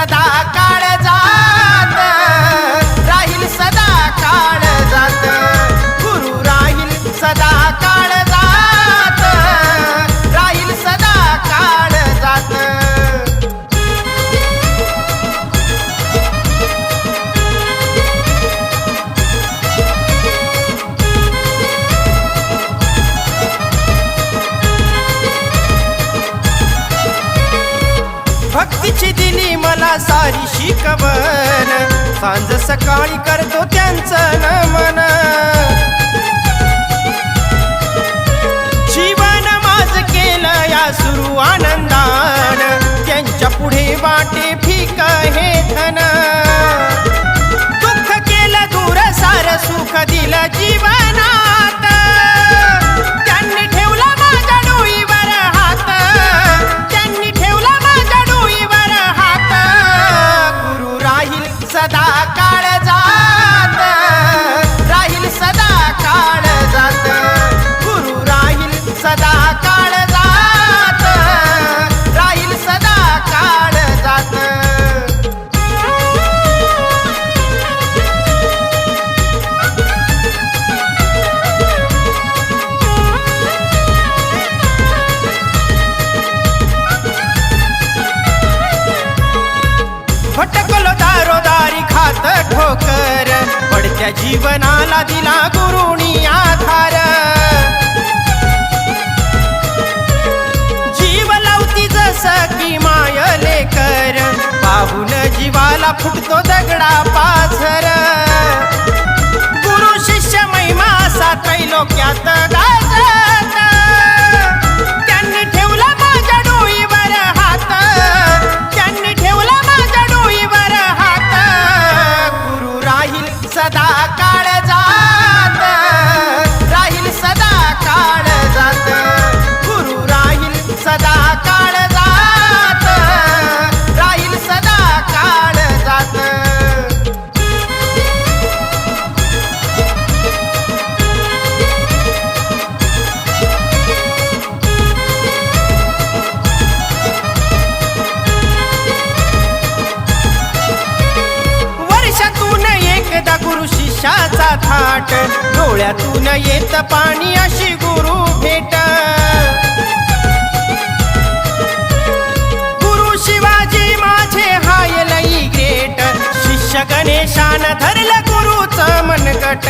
सदा काळ जात राहील सदा काळ जात. गुरु राहील सदा काळ जात राहील सदा काळ जात. भक्तीची कबर सांज सकाळी करतो त्यांचं नमन. दारोदारी खात ठोकर पडत्या जीवनाला दिला गुरुणी आधार. जीव लावती जस की मायले कर पाहून जीवाला फुटतो दगडा पाझर. गुरु शिष्य महिमा असा त्रैलोक्यात गाजत थाट डोळ्यातून येत पाणी अशी गुरु भेट. गुरु शिवाजी माझे हाय लई ग्रेट. शिष्य गणेशान धरलं गुरुच मनगट